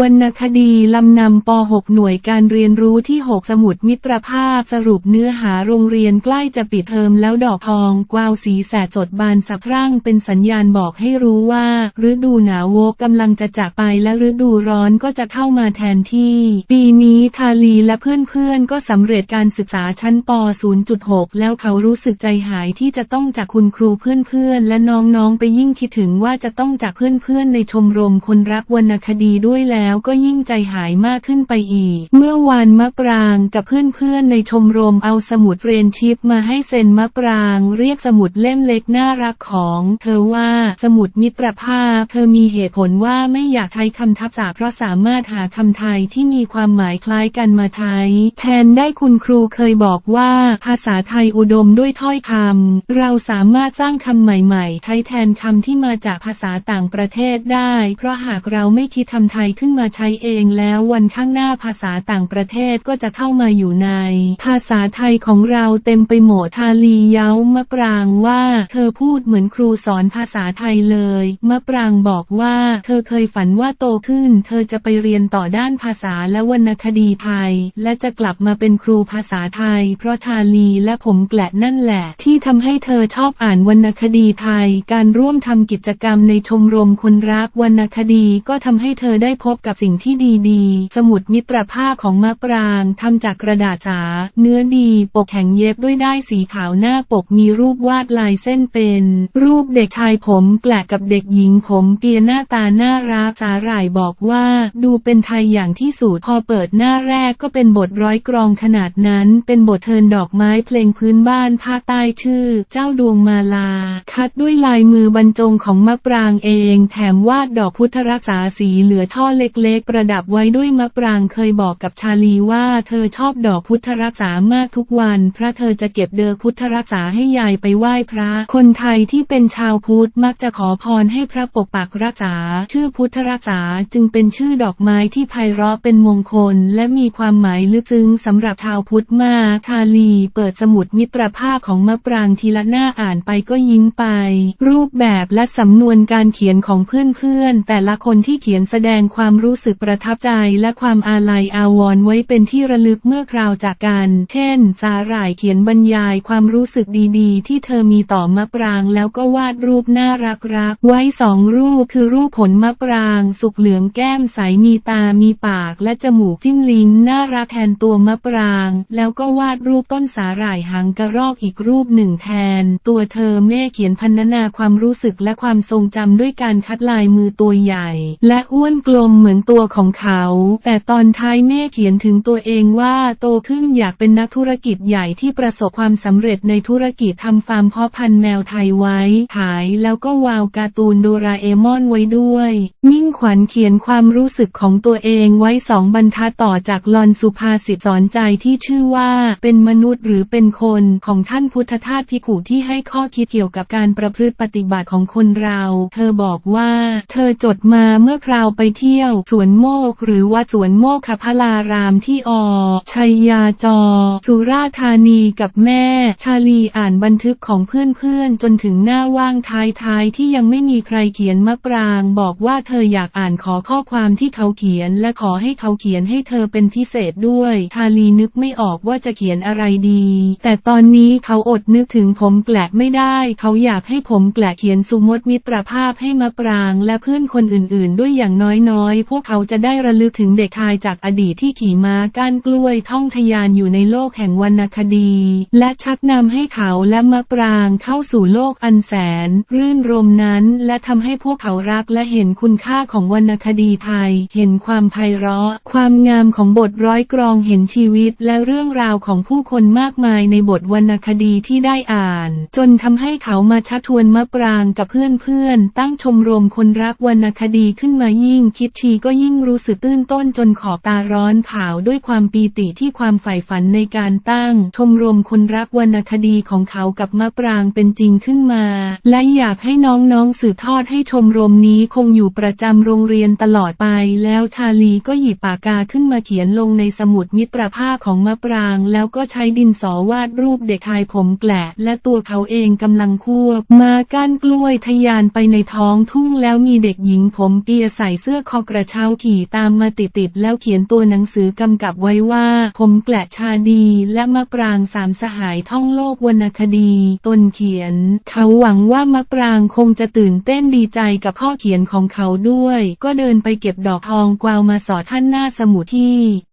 วรรณคดี ลำนำป .6 หน่วยการเรียนรู้ที่ 6 สมุดมิตรภาพสรุปเนื้อหาโรงเรียนใกล้จะปิดเทอมแล้วดอกทองกวาวสีแสดสดบานสะพรั่งเป็นสัญญาณบอกให้รู้ว่า ฤดูหนาวโวกกำลังจะจากไปและฤดูร้อนก็จะเข้ามาแทนที่ ปีนี้ทาลีและเพื่อนๆ ก็สำเร็จการศึกษาชั้นป 0.6 แล้วเขารู้สึกใจหายที่จะต้องจากคุณครูเพื่อนๆ และน้องๆ ไปยิ่งคิดถึงว่าจะต้องจากเพื่อนๆ ในชมรมคนรักวรรณคดีด้วยแล้วแล้วก็ยิ่งใจหายมากขึ้นไปอีก เมื่อวานมะปรางกับเพื่อนๆในชมรมเอาสมุดเฟรนชิพมาให้เซ็นมะปราง เรียกสมุดเล่มเล็กน่ารักของเธอว่าสมุดมิตรภาพ เธอมีเหตุผลว่าไม่อยากใช้คำทับศัพท์เพราะสามารถหาคำไทยที่มีความหมายคล้ายกันมาใช้ แทนได้คุณครูเคยบอกว่าภาษาไทยอุดมด้วยถ้อยคำเราสามารถสร้างคำใหม่ๆ ใช้แทนคำที่มาจากภาษาต่างประเทศได้ เพราะหากเราไม่คิดคำไทยขึ้นมาใช้เองแล้ววันข้างหน้าภาษาต่างประเทศก็จะเข้ามาอยู่ใน ภาษาไทยของเราเต็มไปหมดทาลีเย้ามะปรางว่า เธอพูดเหมือนครูสอนภาษาไทยเลยมะปรางบอกว่า เธอเคยฝันว่าโตขึ้น เธอจะไปเรียนต่อด้านภาษาและวรรณคดีไทย และจะกลับมาเป็นครูภาษาไทย เพราะทาลีและผมแกละนั่นแหละ ที่ทำให้เธอชอบอ่านวรรณคดีไทย การร่วมทำกิจกรรมในชมรมคนรักวรรณคดีก็ทำให้เธอได้พบกับสิ่งที่ดีๆ สมุดมิตรภาพของมะปรางทำจากกระดาษสา เนื้อดี ปกแข็งเย็บด้วยได้ายสีขาวหน้าปกมีรูปวาดลายเส้นเป็น รูปเด็กชายผมแปลกกับเด็กหญิงผมเปียหน้าตาน่ารักสาหร่ายบอกว่าดูเป็นไทยอย่างที่สุดพอเปิดหน้าแรกก็เป็นบทร้อยกรองขนาดนั้น เป็นบทเทินดอกไม้เพลงพื้นบ้านภาคใต้ชื่อ เจ้าดวงมาลา คัดด้วยลายมือบรรจงของมะปรางเอง แถมวาดดอกพุทธรักษาสีเหลือช่อเล็กเล็กๆ ประดับไว้ด้วยมะปรางเคยบอกกับชาลีว่าเธอชอบดอกพุทธรักษามากทุกวัน พระเธอจะเก็บเดอพุทธรักษาให้ยายไปไหว้พระ คนไทยที่เป็นชาวพุทธมักจะขอพรให้พระปกปักรักษา ชื่อพุทธรักษาจึงเป็นชื่อดอกไม้ที่ไพเราะเป็นมงคล และมีความหมายลึกซึ้งสำหรับชาวพุทธมากชาลีเปิดสมุดมิตรภาพของมะปรางทีละหน้าอ่านไปก็ยิ้มไป รูปแบบและสำนวนการเขียนของเพื่อนๆแต่ละคนที่เขียนแสดงความรู้สึกประทับใจและความอาลัยอาวรณ์ไว้เป็นที่ระลึกเมื่อคราวจากกัน เช่น สาหร่ายเขียนบรรยายความรู้สึกดีๆ ที่เธอมีต่อมะปราง แล้วก็วาดรูปน่ารักๆ ไว้สองรูปคือรูปผลมะปราง สุกเหลืองแก้มใสมีตามีปาก และจมูกจิ้มลิ้นน่ารักแทนตัวมะปราง แล้วก็วาดรูปต้นสาหร่ายหางกระรอกอีกรูปหนึ่งแทน ตัวเธอแม่เขียนพันนาความรู้สึกและความทรงจำด้วยการคัดลายมือตัวใหญ่ และอ้วนกลมเหมือนตัวของเขา แต่ตอนท้ายแม่เขียนถึงตัวเองว่าโตขึ้นอยากเป็นนักธุรกิจใหญ่ที่ประสบความสำเร็จในธุรกิจทำฟาร์มเพาะพันธุ์แมวไทยไว้ ขายแล้วก็วาวการ์ตูนโดราเอมอนไว้ด้วย มิ่งขวัญเขียนความรู้สึกของตัวเองไว้สองบรรทัดต่อจากลอนสุภาษิตสอนใจที่ชื่อว่าเป็นมนุษย์หรือเป็นคนของท่านพุทธทาสพิขุที่ให้ข้อคิดเกี่ยวกับการประพฤติปฏิบัติของคนเรา เธอบอกว่า เธอจดมาเมื่อคราวไปเที่ยวสวนโมก หรือวัดสวนโมกขพลารามที่อ ชัยยาจอ สุราธานีกับแม่ ชาลีอ่านบันทึกของเพื่อนๆ จนถึงหน้าว่างท้ายๆ ที่ยังไม่มีใครเขียนมะปราง บอกว่าเธออยากอ่านขอข้อความที่เขาเขียน และขอให้เขาเขียนให้เธอเป็นพิเศษด้วย ชาลีนึกไม่ออกว่าจะเขียนอะไรดี แต่ตอนนี้เขาอดนึกถึงผมแกละไม่ได้ เขาอยากให้ผมแกละเขียนสุมดมิตรภาพให้มะปราง และเพื่อนคนอื่นๆ ด้วยอย่างน้อยๆพวกเขาจะได้ระลึกถึงเด็กชายจากอดีตที่ขี่ม้าก้านกล้วยท่องทยานอยู่ในโลกแห่งวรรณคดี และชักนำให้เขาและมะปรางเข้าสู่โลกอันแสน รื่นรมนั้นและทำให้พวกเขารักและเห็นคุณค่าของวรรณคดีไทย เห็นความไพเราะ ความงามของบทร้อยกรองเห็นชีวิตและเรื่องราวของผู้คนมากมายในบทวรรณคดีที่ได้อ่าน จนทำให้เขามาชักชวนมะปรางกับเพื่อนๆตั้งชมรมคนรักวรรณคดีขึ้นมายิ่งคิดทีก็ยิ่งรู้สึกตื้นต้นจนขอบตาร้อนเผาด้วยความปีติที่ความใฝ่ฝันในการตั้ง ชมรมคนรักวรรณคดีของเขากับมะปรางเป็นจริงขึ้นมา และอยากให้น้องๆสืบทอดให้ชมรมนี้คงอยู่ประจำโรงเรียนตลอดไป แล้วชาลีก็หยิบปากกาขึ้นมาเขียนลงในสมุดมิตรภาพของมะปราง แล้วก็ใช้ดินสอวาดรูปเด็กชายผมแกละและตัวเขาเองกำลังควบมาก้านกล้วยทะยานไปในท้องทุ่งแล้วมีเด็กหญิงผมเปียใส่เสื้อคอกระระเช้าขี่ตามมาติดๆแล้วเขียนตัวหนังสือกำกับไว้ว่า ผมแกละชาดีและมะปรางสามสหายท่องโลกวรรณคดี ตนเขียน เขาหวังว่ามะปรางคงจะตื่นเต้นดีใจกับข้อเขียนของเขาด้วย ก็เดินไปเก็บดอกทองกวาวมาสอท่านหน้าสมุดที่